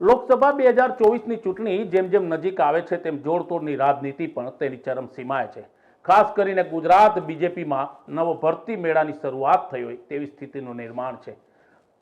લોકસભા બે હજાર ચોવીસની ચૂંટણી જેમ જેમ નજીક આવે છે, તેમ જોડતોડની રાજનીતિ પણ તેની ચરમસીમાએ છે. ખાસ કરીને ગુજરાત બીજેપીમાં નવો ભરતી મેળાની શરૂઆત થઈ હોય તેવી સ્થિતિનું નિર્માણ છે.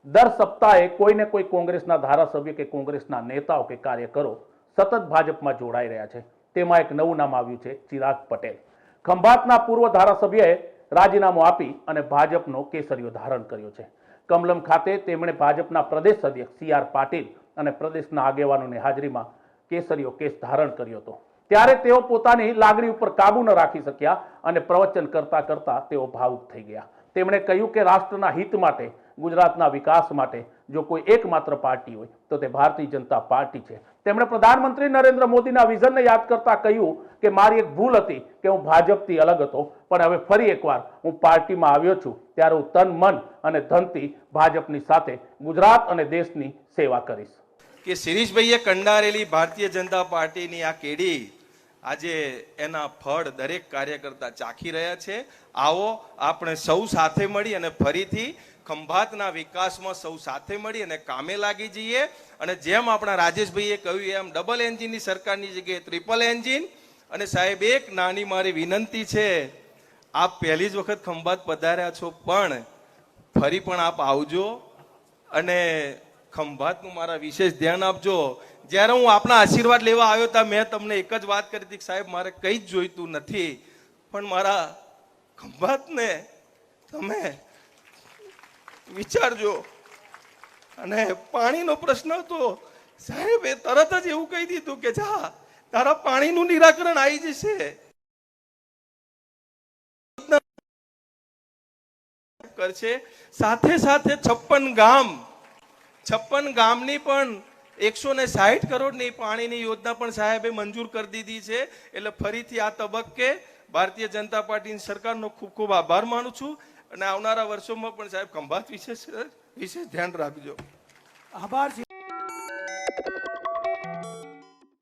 દર સપ્તાહે કોઈને કોઈ કોંગ્રેસના ધારાસભ્ય કે કોંગ્રેસના નેતાઓ કે કાર્યકરો સતત ભાજપમાં જોડાઈ રહ્યા છે. તેમાં એક નવું નામ આવ્યું છે, ચિરાગ પટેલ. ખંભાતના પૂર્વ ધારાસભ્યએ રાજીનામું આપી અને ભાજપનો કેસરીઓ ધારણ કર્યો છે. કમલમ ખાતે તેમણે ભાજપના પ્રદેશ અધ્યક્ષ સી આર પાટીલ અને પ્રદેશના આગેવાનોની હાજરીમાં કેસરીઓ કેસ ધારણ કર્યો હતો. ત્યારે તેઓ પોતાની લાગણી ઉપર કાબુ ન રાખી શક્યા અને પ્રવચન કરતા કરતા તેઓ ભાવુક થઈ ગયા. તેમણે કહ્યું કે રાષ્ટ્રના હિત માટે, ગુજરાતના વિકાસ માટે જો કોઈ એકમાત્ર પાર્ટી હોય, તો તે ભારતીય જનતા પાર્ટી છે. તેમણે પ્રધાનમંત્રી નરેન્દ્ર મોદીના વિઝનને યાદ કરતા કહ્યું કે મારી એક ભૂલ હતી કે હું ભાજપથી અલગ હતો, પણ હવે ફરી એકવાર હું પાર્ટીમાં આવ્યો છું, ત્યારે હું તન, મન અને ધનથી ભાજપની સાથે ગુજરાત અને દેશની સેવા કરીશ. કે શિરીષભાઈએ કંડારેલી ભારતીય જનતા પાર્ટીની આ કેડી આજે એના ફળ દરેક કાર્યકર્તા ચાખી રહ્યા છે. આવો આપણે સૌ સાથે મળી અને ફરીથી ખંભાતના વિકાસમાં સૌ સાથે મળી અને કામે લાગી જઈએ. અને જેમ આપણા રાજેશભાઈએ કહ્યું એમ ડબલ એન્જિનની સરકારની જગ્યાએ ટ્રિપલ એન્જિન અને સાહેબ, એક નાની મારી વિનંતી છે. આપ પહેલી જ વખત ખંભાત પધાર્યા છો, પણ ફરી પણ આપ આવજો. અને ખંભાતનું મારા વિશેષ ધ્યાન આપજો. જ્યારે હું આપના આશીર્વાદ લેવા આવ્યો હતા મેં તમને એક જ વાત કરી હતી સાહેબ, મારે કંઈ જ જોઈતું નથી. પણ મારા ખંભાતને તમે વિચારજો. અને પાણીનો પ્રશ્ન હતો. સાહેબ, એ તરત જ એવું કહી દીધું કે, જા, તારા પાણીનું નિરાકરણ આવી જશે. કરશે. સાથે સાથે છપ્પન ગામ છપ્પન ગામની પણ એકસો ને સાહીઠ કરોડની પાણીની યોજના પણ સાહેબે મંજૂર કરી દીધી છે. એટલે ફરીથી આ તબક્કે ભારતીય જનતા પાર્ટીની સરકારનો ખૂબ ખૂબ આભાર માનું છું. અને આવનારા વર્ષોમાં પણ સાહેબ ખંભાત વિશેષ વિશેષ ધ્યાન રાખજો. આભાર